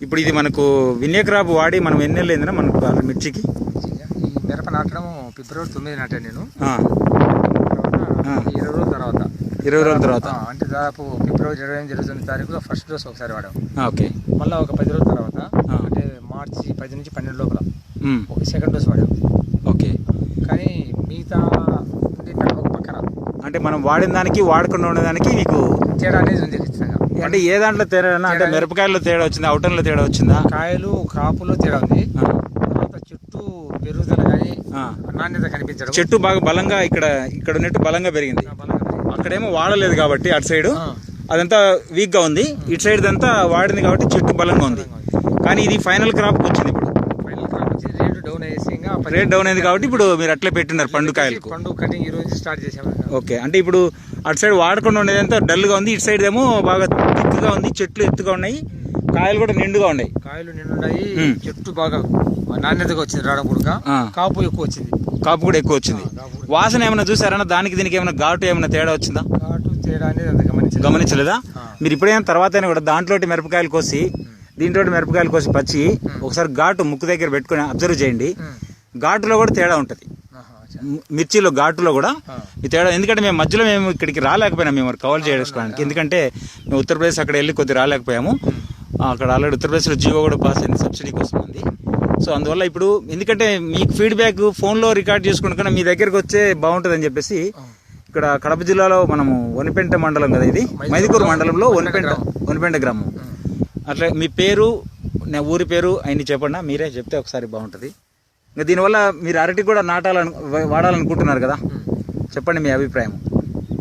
ఇప్పుడు ఇది మనకు వినియక్రాప్ వాడి మనం ఎన్ని నెలలు అయిందినా మనకు మిర్చికి? ఈ మిరప నాటడం ఫిబ్రవరి తొమ్మిది నాటాను నేను. ఇరవై రోజుల తర్వాత. ఇరవై రోజుల తర్వాత. అంటే దాదాపు ఫిబ్రవరి ఇరవై ఎనిమిది ఇరవై తొమ్మిది తారీఖులో ఫస్ట్ డోస్ ఒకసారి వాడాం. ఓకే. మళ్ళీ ఒక పది రోజుల తర్వాత. అంటే మార్చి పది నుంచి పన్నెండు లోపల ఒక సెకండ్ డోస్ వాడాం. ఓకే. కానీ మిగతా అంటే ఇక్కడ ఒక పక్కన. అంటే మనం వాడిన దానికి వాడకుండా ఉండేదానికి మీకు తేడా అనేది ఉంది ఖచ్చితంగా. అంటే ఏ దాంట్లో తేడా అంటే మిరపకాయల్లో తేడా వచ్చిందా? అవుటన్లో తేడా వచ్చిందా? కాయలు కాపులో తేడా ఉంది. తర్వాత చెట్టు పెరుగుదల కానీ. నాణ్యత కనిపించడం. చెట్టు బాగా బలంగా ఇక్కడ ఇక్కడ ఉన్నట్టు బలంగా పెరిగింది. అక్కడేమో వాడలేదు కాబట్టి అటు సైడ్. అదంతా వీక్గా ఉంది ఇటు సైడ్ అంతా వాడింది కాబట్టి చెట్టు బలంగా ఉంది. కానీ ఇది ఫైనల్ క్రాప్ వచ్చింది ఇప్పుడు. ఫైనల్ క్రాప్ వచ్చి రేటు డౌన్ అయ్యేసి రేట్ డౌన్ అయింది కాబట్టి ఇప్పుడు మీరు అట్లే పెట్టినారు పండు కాయలకు. పండు కటింగ్ ఈ రోజు స్టార్ట్ చేసాము ఓకే అంటే ఇప్పుడు అటు సైడ్ వాడకుండా ఉండేదంతా డల్గా ఉంది ఇటు సైడ్ ఏమో బాగా థిక్గా ఉంది చెట్లు ఎత్తుగా ఉన్నాయి కాయలు కూడా నిండుగా ఉన్నాయి. కాయలు నిండున్నాయి మ్. చెట్టు బాగా నాణ్యతగా వచ్చింది రావడం కూడా. కాపు ఎక్కువ వచ్చింది. కాపు కూడా ఎక్కువ వచ్చింది. వాసన ఏమైనా చూసారన్నా? దానికి దీనికి ఏమైనా ఘాటు ఏమైనా తేడా వచ్చిందా? కాటు తేడా అనేది అంత గమనించలేదు. మీరు ఇప్పుడైనా తర్వాత కూడా దాంట్లో మిరపకాయలు కోసి దీంట్లో మిరపకాయలు కోసి పచ్చి ఒకసారి ఘాటు ముక్కు దగ్గర పెట్టుకొని అబ్జర్వ్ చేయండి. ఘాటులో కూడా తేడా ఉంటుంది. మిర్చిలో ఘాటులో కూడా. ఈ తేడా ఎందుకంటే మేము మధ్యలో మేము ఇక్కడికి రాలేకపోయినాం మేము కవర్ చేసుకోవడానికి. ఎందుకంటే మేము ఉత్తరప్రదేశ్ అక్కడ వెళ్ళి కొద్దిగా రాలేకపోయాము. అక్కడ ఆల్రెడీ ఉత్తరప్రదేశ్లో జీవో కూడా పాస్ అయింది సబ్సిడీ కోసం ఉంది. సో అందువల్ల ఇప్పుడు ఎందుకంటే మీకు ఫీడ్బ్యాక్ ఫోన్లో రికార్డ్ చేసుకుని కన్నా మీ దగ్గరకు వచ్చే బాగుంటుందని చెప్పేసి ఇక్కడ కడప జిల్లాలో మనము వనిపెంట మండలం కదా ఇది? మైదుకూరు మండలంలో వనిపెంట వనిపెంట గ్రామం. అట్లా మీ పేరు నా ఊరి పేరు అన్ని చెప్పండి. మీరే చెప్తే ఒకసారి బాగుంటుంది. ఇంకా దీనివల్ల మీరు అరటి కూడా నాటాలను వాడాలనుకుంటున్నారు కదా? చెప్పండి మీ అభిప్రాయం.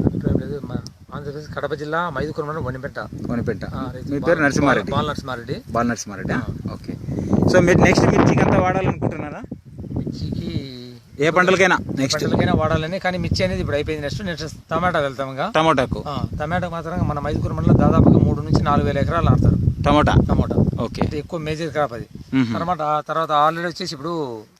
అభిప్రాయం లేదు. మా ఆంధ్రప్రదేశ్ కడప జిల్లా మైదుకూరు మండలం వనిపెట్ట వనిపెంట రైతు మీ పేరు నరసింహారెడ్డి. బాల నరసింహారెడ్డి. బాల నరసింహారెడ్డి ఓకే. సో మీరు నెక్స్ట్ మిర్చికి అంతా వాడాలనుకుంటున్నారా? మిర్చికి ఏ పంటలకైనా నెక్స్ట్ పంటలకైనా వాడాలని కానీ మిర్చి అనేది ఇప్పుడు అయిపోయింది నెక్స్ట్ నెక్స్ట్ టమాటా వెళ్తాం ఇంకా. టమోటాకు. టమాటా మాత్రం మన మైదుకూరు మండలం దాదాపుగా మూడు నుంచి నాలుగు వేల ఎకరాలు ఆడతారు. టమోటా? టమాటా. ఓకే. ఎక్కువ మేజర్ క్రాప్ అది. తర్వాత తర్వాత ఆల్రెడీ వచ్చేసి ఇప్పుడు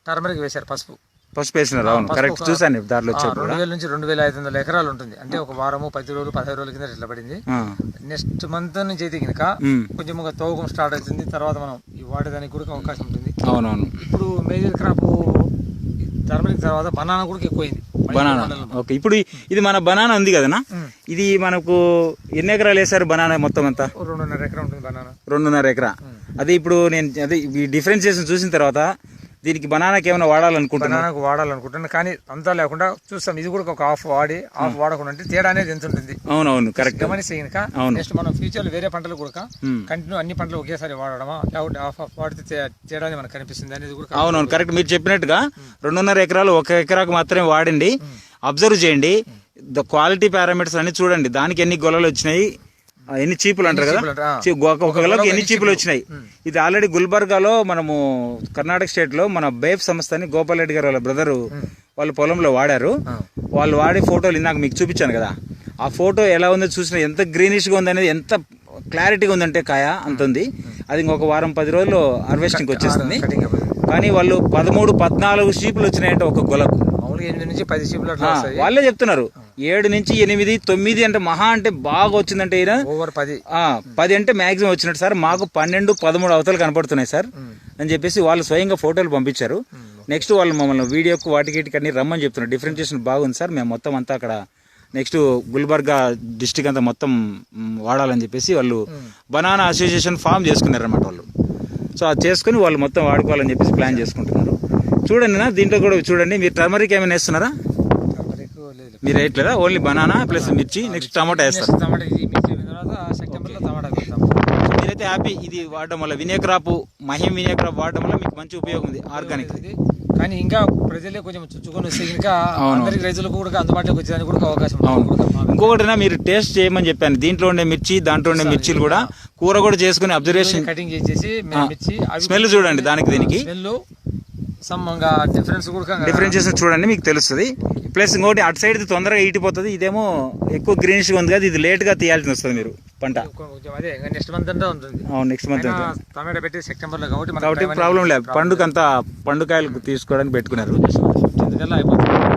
టర్మరిక్ వేశారు పసుపు. పసుపు వేసినారు అవును. కరెక్ట్ చూసాను దారిలో రెండు వేల నుంచి రెండు వేల ఐదు వందల ఎకరాలు ఉంటుంది. అంటే ఒక వారము పది రోజులు పదహైదు రోజుల కింద ఇట్లా పడింది. నెక్స్ట్ మంత్ నుంచి అయితే కనుక. కొంచెం తవ్వకం స్టార్ట్ అవుతుంది. తర్వాత మనం ఈ వాడేదానికి కూడా అవకాశం ఉంటుంది. అవునవును. ఇప్పుడు మేజర్ క్రాప్ టర్మరిక్ తర్వాత బనానా కూడా ఎక్కువైంది. బనానా. ఓకే ఇప్పుడు ఇది మన బనానా ఉంది కదనా. ఇది మనకు ఎన్ని ఎకరాలు వేసారు బనానా మొత్తం అంతా? రెండున్నర ఎకరం ఉంటుంది బనానా. రెండున్నర ఎకరా. అదే ఇప్పుడు నేను అదే ఈ డిఫరెన్సియేషన్ చూసిన తర్వాత దీనికి బనానాకి ఏమైనా వాడాలనుకుంటున్నా. బనానాకు వాడాలనుకుంటున్నాను కానీ అంతా లేకుండా చూస్తాం ఇది కూడా ఒక హాఫ్ వాడి హాఫ్ వాడకుండా అంటే తేడా అనేది ఎంత ఉంటుంది? అవునవును కరెక్ట్. గమనిస్తే అవును. నెక్స్ట్ మనం ఫ్యూచర్లో వేరే పంటలు కూడా. కంటిన్యూ అన్ని పంటలు ఒకేసారి వాడడమా? లేకపోతే హాఫ్ హాఫ్ వాడితే తేడా మనకు కనిపిస్తుంది అనేది కూడా అవునవును కరెక్ట్. మీరు చెప్పినట్టుగా రెండున్నర ఎకరాలు ఒక ఎకరాకు మాత్రమే వాడండి. అబ్జర్వ్ చేయండి. ద క్వాలిటీ పారామీటర్స్ అన్ని చూడండి. దానికి ఎన్ని గొల్లలు వచ్చినాయి ఎన్ని చీపులు అంటారు కదా? ఒక- గొలకు ఎన్ని చీపులు వచ్చినాయి ఇది ఆల్రెడీ గుల్బర్గాలో మనము కర్ణాటక స్టేట్లో మన బేఫ్ సంస్థని గోపాల్ రెడ్డి గారు వాళ్ళ బ్రదరు వాళ్ళ పొలంలో వాడారు. వాళ్ళు వాడే ఫోటోలు ఇందాక మీకు చూపించాను కదా. ఆ ఫోటో ఎలా ఉందో చూసిన ఎంత గ్రీనిష్గా ఉంది అనేది ఎంత క్లారిటీగా ఉందంటే కాయ అంత ఉంది. అది ఇంకొక వారం పది రోజుల్లో హార్వెస్టింగ్ వచ్చేస్తుంది కానీ వాళ్ళు పదమూడు పద్నాలుగు షీపులు వచ్చినాయంటే ఒక గొలకు. వాళ్ళే చెప్తున్నారు. ఏడు నుంచి ఎనిమిది తొమ్మిది అంటే మహా అంటే బాగా వచ్చిందంటే ఈయన? ఓవర్ పది. పది అంటే మాక్సిమం వచ్చినట్టు సార్. మాకు పన్నెండు పదమూడు అవతలు కనపడుతున్నాయి సార్. అని చెప్పేసి వాళ్ళు స్వయంగా ఫోటోలు పంపించారు. నెక్స్ట్ వాళ్ళు మమ్మల్ని వీడియోకు వాటికి అన్ని రమ్మని చెప్తున్నారు. డిఫరెన్షియేషన్ బాగుంది సార్. మేము మొత్తం అంతా అక్కడ నెక్స్ట్ గుల్బర్గా డిస్టిక్ అంతా మొత్తం వాడాలని చెప్పేసి వాళ్ళు బనానా అసోసియేషన్ ఫామ్ చేసుకున్నారు అన్నమాట వాళ్ళు. సో అది చేసుకుని వాళ్ళు మొత్తం వాడుకోవాలని చెప్పేసి ప్లాన్ చేసుకుంటున్నారు. చూడండి నా దీంట్లో కూడా చూడండి. మీరు టర్మరిక్ ఏమైనా వేస్తున్నారా? మీరు వేయట్లేదా ఓన్లీ బనానా ప్లస్ మిర్చి నెక్స్ట్ టమాటా వేస్తారు. టమాటా ఇది మిర్చి అయిపోయిన తర్వాత సెప్టెంబర్లో టమాటా పెడతాం మీరైతే హ్యాపీ ఇది వాడడం వల్ల వినయ క్రాప్ మహిం వినయ క్రాప్ వాడడం వల్ల మీకు మంచి ఉపయోగం ఉంది ఆర్గానిక్. కానీ ఇంకా ప్రజలే కొంచెం చుచ్చుకొని వస్తే ఇంకా అందరికి రైతులకు కూడా అందుబాటులోకి వచ్చేదానికి కూడా అవకాశం మా- ఇంకొకటినా మీరు టేస్ట్ చేయమని చెప్పాను దీంట్లో ఉండే మిర్చి దాంట్లో ఉండే మిర్చీలు కూడా కూర కూడా చేసుకుని అబ్జర్వేషన్ కటింగ్ చేసేసి మిర్చి స్మెల్ చూడండి దానికి దీనికి. స్మెల్ డిఫరెన్స్ కూడా డిఫరెన్షియేషన్ చూడండి మీకు తెలుస్తుంది. ప్లస్ ఇంకోటి అటు సైడ్ తొందరగా ఈటిపోతుంది. ఇదేమో ఎక్కువ గ్రీనిష్ ఉంది కదా ఇది లేట్గా తీయాల్సి వస్తుంది మీరు పంట. అదే నెక్స్ట్ మంత్ అంతా ఉంటుంది. అవును నెక్స్ట్ మంత్ టమాటా పెట్టి సెప్టెంబర్లో కాబట్టి కాబట్టి ప్రాబ్లం లేదు. పండుగ అంతా పండుకాయలు తీసుకోవడానికి పెట్టుకున్నారు. అయిపోతుంది?